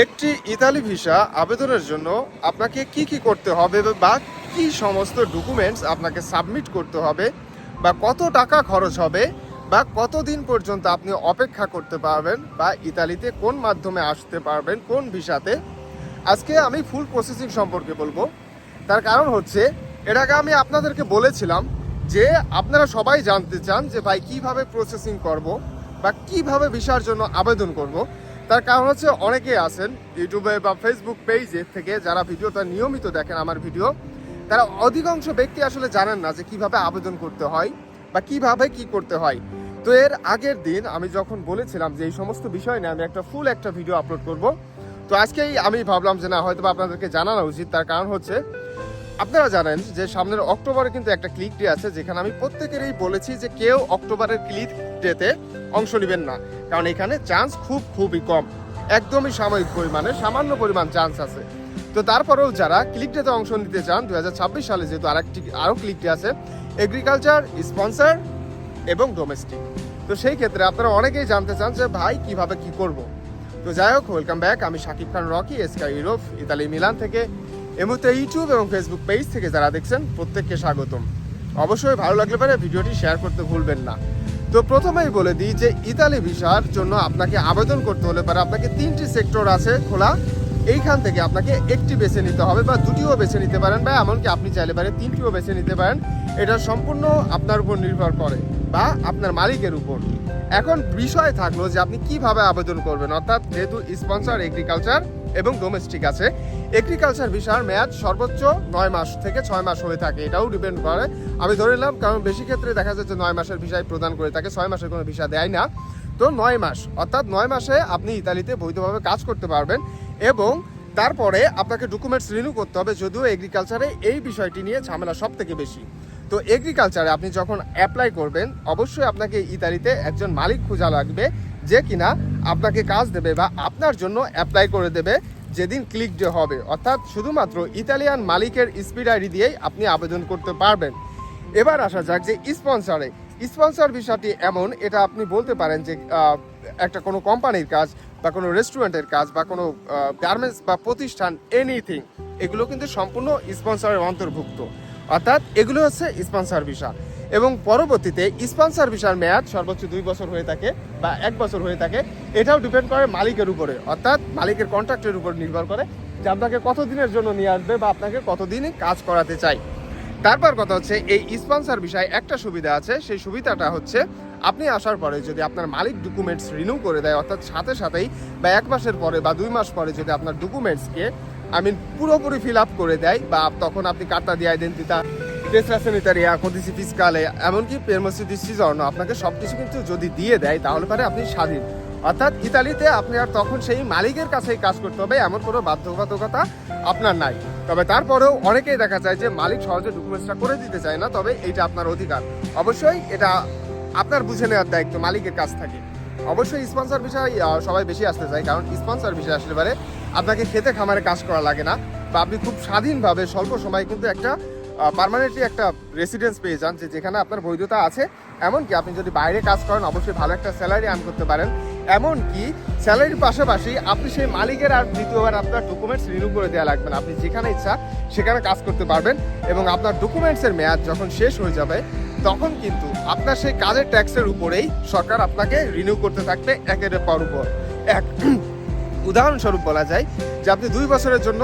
একটি Italy visa আবেদনের জন্য আপনাকে কি কি করতে হবে বা কি সমস্ত ডকুমেন্টস আপনাকে সাবমিট করতে হবে বা কত টাকা খরচ হবে বা কতদিন পর্যন্ত আপনি অপেক্ষা করতে পারবেন বা ইতালিতে কোন মাধ্যমে আসতে পারবেন, কোন ভিসাতে, আজকে আমি ফুল প্রসেসিং সম্পর্কে বলব। তার কারণ হচ্ছে, এর আগে আমি আপনাদেরকে বলেছিলাম যে আপনারা সবাই জানতে চান যে ভাই কীভাবে প্রসেসিং করব বা কীভাবে ভিসার জন্য আবেদন করব। তার কারণ হচ্ছে অনেকেই আছেন ইউটিউবে বা ফেসবুক পেজে থেকে যারা ভিডিওটা নিয়মিত দেখেন আমার ভিডিও তারা অধিকাংশ ব্যক্তি আসলে জানেন না যে কীভাবে আবেদন করতে হয় বা কীভাবে কি করতে হয়। তো এর আগের দিন আমি যখন বলেছিলাম যে এই সমস্ত বিষয় নিয়ে আমি একটা ফুল একটা ভিডিও আপলোড করব, তো আজকেই আমি ভাবলাম যে না হয়তো আপনাদেরকে জানানো উচিত। তার কারণ হচ্ছে আপনারা জানেন যে সামনের অক্টোবরে কিন্তু একটা ক্লিক ডে আছে, যেখানে আমি প্রত্যেকেরই বলেছি যে কেউ অক্টোবরের ক্লিক ডেতে অংশ নেবেন না। কারণ এখানে চান্স খুব খুবই কম। একদমই সাময়িক পরিমাণে, সামান্য পরিমাণ চান্স আছে। তো তারপরেও যারা ক্লিক ডেতে অংশ নিতে চান দুহাজার ছাব্বিশ সালে যেহেতু আরেকটি, আরও ক্লিক ডে আছে এগ্রিকালচার স্পন্সার এবং ডোমেস্টিক তো সেই ক্ষেত্রে আপনারা অনেকেই জানতে চান যে ভাই, কীভাবে কি করব? তো যাই হোক ওয়েলকাম ব্যাক আমি শাকিব খান রকি এসকা ইউরোপ ইতালি মিলান থেকে এই মুহূর্তে ইউটিউব এবং ফেসবুক পেজ থেকে যারা দেখছেন, প্রত্যেককে স্বাগতম। অবশ্যই ভালো লাগলে পারে ভিডিওটি শেয়ার করতে ভুলবেন না। তো প্রথমেই বলে দিই যে ইতালি ভিসার জন্য আপনাকে আবেদন করতে হলে পারে আপনাকে তিনটি সেক্টর আছে খোলা। এইখান থেকে আপনাকে একটি বেছে নিতে হবে বা দুটিও বেছে নিতে পারেন। বা এমনকি আপনি চাইলে পারে তিনটিও বেছে নিতে পারেন। এটা সম্পূর্ণ আপনার উপর নির্ভর করে। বা আপনার মালিকের উপর। এখন বিষয় থাকল যে আপনি কীভাবে আবেদন করবেন, অর্থাৎ যেহেতু স্পন্সর এগ্রিকালচার এবং ডোমেস্টিক আছে এগ্রিকালচার ভিসার মেয়াদ সর্বোচ্চ নয় মাস থেকে ছয় মাস হয়ে থাকে। এটাও ডিপেন্ড করে। আমি ধরে নিলাম, কারণ বেশি ক্ষেত্রে দেখা যাচ্ছে নয় মাসের ভিসাই প্রদান করে থাকে, ছয় মাসের কোনো ভিসা দেয় না। তো নয় মাস, অর্থাৎ নয় মাসে আপনি ইতালিতে বৈধভাবে কাজ করতে পারবেন এবং তারপরে আপনাকে ডকুমেন্টস রিনিউ করতে হবে, যদিও এগ্রিকালচারে এই বিষয়টি নিয়ে ঝামেলা সব থেকে বেশি। তো এগ্রিকালচারে আপনি যখন অ্যাপ্লাই করবেন, অবশ্যই আপনাকে ইতালিতে একজন মালিক খোঁজা লাগবে যে কিনা আপনাকে কাজ দেবে বা আপনার জন্য অ্যাপ্লাই করে দেবে যেদিন ক্লিক ডে হবে। অর্থাৎ শুধুমাত্র ইতালিয়ান মালিকের স্পিড আইডি দিয়েই আপনি আবেদন করতে পারবেন। এবার আসা যাক যে স্পন্সরে স্পন্সর বিষয়টি এমন, এটা আপনি বলতে পারেন যে একটা কোনো কোম্পানির কাজ বা কোনো রেস্টুরেন্টের কাজ বা কোনো গার্মেন্টস বা প্রতিষ্ঠান এনিথিং এগুলো কিন্তু সম্পূর্ণ স্পন্সরের অন্তর্ভুক্ত। অর্থাৎ এগুলো হচ্ছে স্পন্সর ভিসা এবং পরবর্তীতে স্পন্সর ভিসার মেয়াদ সর্বোচ্চ দুই বছর হয়ে থাকে বা এক বছর হয়ে থাকে, এটাও ডিপেন্ড করে মালিকের উপরে। অর্থাৎ মালিকের কন্ট্রাক্টের উপর নির্ভর করে যে আপনাকে কতদিনের জন্য নিয়ে আসবে বা আপনাকে কতদিন কাজ করাতে চাই তারপর কথা হচ্ছে, এই স্পন্সর বিষয়ে একটা সুবিধা আছে, সেই সুবিধাটা হচ্ছে আপনি আসার পরে যদি আপনার মালিক ডকুমেন্টস রিনিউ করে দেয়, অর্থাৎ সাথে সাথেই বা এক মাসের পরে বা দুই মাস পরে যদি আপনার ডকুমেন্টসকে আমি পুরোপুরি ফিল আপ করে দেয়। বা তখন আপনি কার্তা দিয়ে আইডেন্টিতা টেসরা সেনিটারিয়া কদিসি ফিসকালে এমনকি পেরমসি ডিসিজর্ন আপনাকে সব কিছু কিন্তু যদি দিয়ে দেয়, তাহলে পরে আপনি স্বাধীন। অর্থাৎ ইতালিতে আপনি আর তখন সেই মালিকের কাছেই কাজ করতে হবে, এমন কোনো বাধ্যবাধকতা আপনার নাই। তবে তারপরেও অনেকেই দেখা যায় যে মালিক সহজে ডকুমেন্টসটা করে দিতে চায় না, তবে এইটা আপনার অধিকার। অবশ্যই এটা আপনার বুঝে নেওয়ার দায়িত্ব মালিকের কাছ থাকে। অবশ্যই স্পন্সর বিষয় সবাই বেশি আসতে চায়, কারণ স্পন্সর বিষয় আসলে পারে আপনাকে খেতে খামারে কাজ করা লাগে না। বা আপনি খুব স্বাধীনভাবে স্বল্প সময় কিন্তু একটা পার্মানেন্টলি একটা রেসিডেন্স পেয়ে যান যে যেখানে আপনার বৈধতা আছে। এমনকি আপনি যদি বাইরে কাজ করেন, অবশ্যই ভালো একটা স্যালারি আর্ন করতে পারেন। এমনকি স্যালারির পাশাপাশি আপনি সেই মালিকের আর দ্বিতীয়বার আপনার ডকুমেন্টস রিনিউ করে দেওয়া লাগবে না। আপনি যেখানে ইচ্ছা সেখানে কাজ করতে পারবেন এবং আপনার ডকুমেন্টসের মেয়াদ যখন শেষ হয়ে যাবে, তখন কিন্তু আপনার সেই কাজের ট্যাক্সের উপরেই সরকার আপনাকে রিনিউ করতে থাকবে একের পর উপর। এক উদাহরণস্বরূপ বলা যায় যে আপনি দুই বছরের জন্য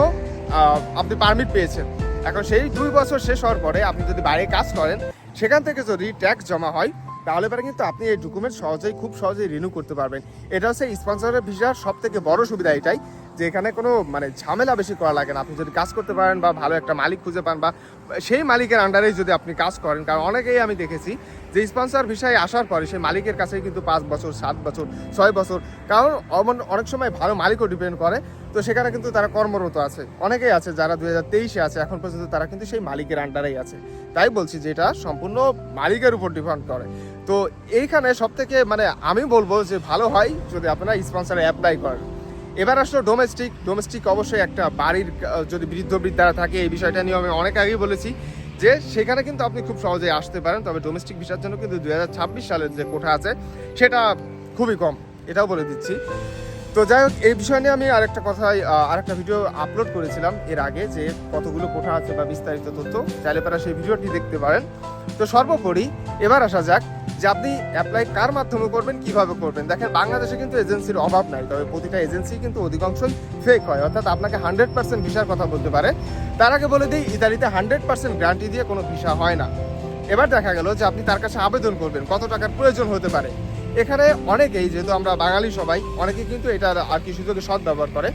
আপনি পারমিট পেয়েছেন। এখন সেই দুই বছর শেষ হওয়ার পরে আপনি যদি বাইরে কাজ করেন, সেখান থেকে যদি ট্যাক্স জমা হয়, তাহলে পরে কিন্তু আপনি এই ডকুমেন্ট সহজেই, খুব সহজেই রিনিউ করতে পারবেন। এটা হচ্ছে স্পন্সরের ভিসার সব থেকে বড় সুবিধা এটাই। যে এখানে কোনো মানে ঝামেলা বেশি করা লাগে না। আপনি যদি কাজ করতে পারেন বা ভালো একটা মালিক খুঁজে পান বা সেই মালিকের আন্ডারেই যদি আপনি কাজ করেন, কারণ অনেকেই আমি দেখেছি যে স্পন্সর ভিসায় আসার পরে সেই মালিকের কাছেই কিন্তু পাঁচ বছর, সাত বছর, ছয় বছর, কারণ অনেক সময় ভালো মালিকও ডিপেন্ড করে। তো সেখানে কিন্তু তারা কর্মরত আছে। অনেকেই আছে যারা দুই হাজার তেইশে আছে, এখন পর্যন্ত তারা কিন্তু সেই মালিকের আন্ডারেই আছে। তাই বলছি যে এটা সম্পূর্ণ মালিকের উপর ডিপেন্ড করে। তো এইখানে সব থেকে মানে আমি বলব যে ভালো হয় যদি আপনারা স্পন্সরে অ্যাপ্লাই করেন। এবার আসলো ডোমেস্টিক ডোমেস্টিক অবশ্যই একটা বাড়ির যদি বৃদ্ধ বৃদ্ধারা থাকে, এই বিষয়টা নিয়ে আমি অনেক আগেই বলেছি যে সেখানে কিন্তু আপনি খুব সহজেই আসতে পারেন, তবে ডোমেস্টিক ভিসার জন্য কিন্তু দু হাজার ছাব্বিশ সালের যে কোঠা আছে, সেটা খুবই কম, এটাও বলে দিচ্ছি। তো যাই হোক, এই বিষয় নিয়ে আমি আরেকটা কথাই আরেকটা ভিডিও আপলোড করেছিলাম এর আগে যে কতগুলো কোঠা আছে বা বিস্তারিত তথ্য, চাইলে পারা সেই ভিডিওটি দেখতে পারেন। তো সর্বোপরি এবার আসা যাক যে আপনি অ্যাপ্লাই কার মাধ্যমে করবেন, কীভাবে করবেন। দেখেন, বাংলাদেশে কিন্তু এজেন্সির অভাব নাই, তবে প্রতিটা এজেন্সি কিন্তু অধিকাংশই ফেক হয়। অর্থাৎ আপনাকে হান্ড্রেড পার্সেন্ট ভিসার কথা বলতে পারে। তার আগে বলে দিই, ইতালিতে হান্ড্রেড পার্সেন্ট গ্যারান্টি দিয়ে কোনো ভিসা হয় না। এবার দেখা গেল যে আপনি তার কাছে আবেদন করবেন, কত টাকার প্রয়োজন হতে পারে। এখানে অনেকেই, যেহেতু আমরা বাঙালি সবাই, অনেকে কিন্তু এটার আর কি সুযোগে সৎ ব্যবহার করে।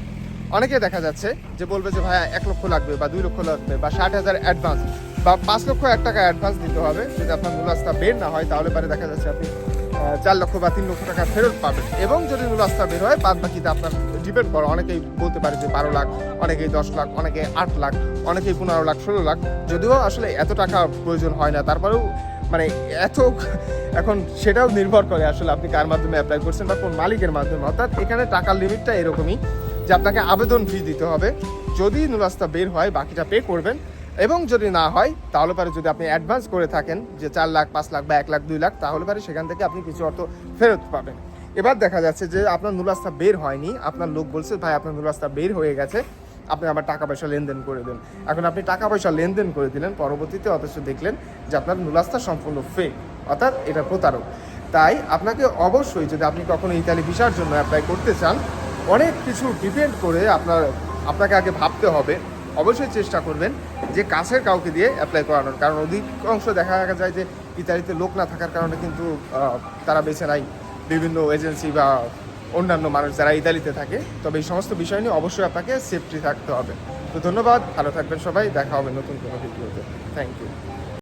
অনেকে দেখা যাচ্ছে যে বলবে যে, ভাইয়া, এক লক্ষ লাগবে বা দুই লক্ষ লাগবে বা ষাট হাজার অ্যাডভান্স বা পাঁচ লক্ষ এক টাকা অ্যাডভান্স দিতে হবে। যদি আপনার মূল রাস্তা বের না হয়, তাহলে পরে দেখা যাচ্ছে আপনি চার লক্ষ বা তিন লক্ষ টাকা ফেরত পাবেন। এবং যদি মূল রাস্তা বের হয় বাদ বাকিতে আপনার ডিপেন্ড করে। অনেকেই বলতে পারে যে, বারো লাখ, অনেকেই দশ লাখ, অনেকে আট লাখ, অনেকেই পনেরো লাখ, ষোলো লাখ। যদিও আসলে এত টাকা প্রয়োজন হয় না। তারপরেও মানে এত এখন সেটাও নির্ভর করে আসলে আপনি কার মাধ্যমে অ্যাপ্লাই করছেন বা কোন মালিকের মাধ্যমে। অর্থাৎ এখানে টাকার লিমিটটা এরকমই যে আপনাকে আবেদন ফি দিতে হবে। যদি রাস্তা বের হয়, বাকিটা পে করবেন। এবং যদি না হয়, তাহলে পারে যদি আপনি অ্যাডভান্স করে থাকেন যে চার লাখ, পাঁচ লাখ বা এক লাখ, দুই লাখ, তাহলে পারে সেখান থেকে আপনি কিছু অর্থ ফেরত পাবেন। এবার দেখা যাচ্ছে যে আপনার নুরাস্তা বের হয়নি। আপনার লোক বলছে, ভাই, আপনার নুরাস্তা বের হয়ে গেছে। আপনি আবার টাকা পয়সা লেনদেন করে দেন। এখন আপনি টাকা পয়সা লেনদেন করে দিলেন, পরবর্তীতে অথচ দেখলেন যে আপনার নুলাস্তা সম্পূর্ণ ফেক অর্থাৎ এটা প্রতারক। তাই আপনাকে অবশ্যই যদি আপনি কখনো ইতালি ভিসার জন্য অ্যাপ্লাই করতে চান, অনেক কিছু ডিপেন্ড করে আপনার, আপনাকে আগে ভাবতে হবে। অবশ্যই চেষ্টা করবেন যে কাছের কাউকে দিয়ে অ্যাপ্লাই করানোর। কারণ অধিকাংশ দেখা যায় যে ইতালিতে লোক না থাকার কারণে কিন্তু তারা বেছে নেয়। বিভিন্ন এজেন্সি বা অন্যান্য মানুষ যারা ইতালিতে থাকে, তবে এই সমস্ত বিষয় নিয়ে অবশ্যই আপনাকে সেফটি থাকতে হবে। তো ধন্যবাদ, ভালো থাকবেন সবাই, দেখা হবে নতুন কোনো ভিডিওতে। Thank you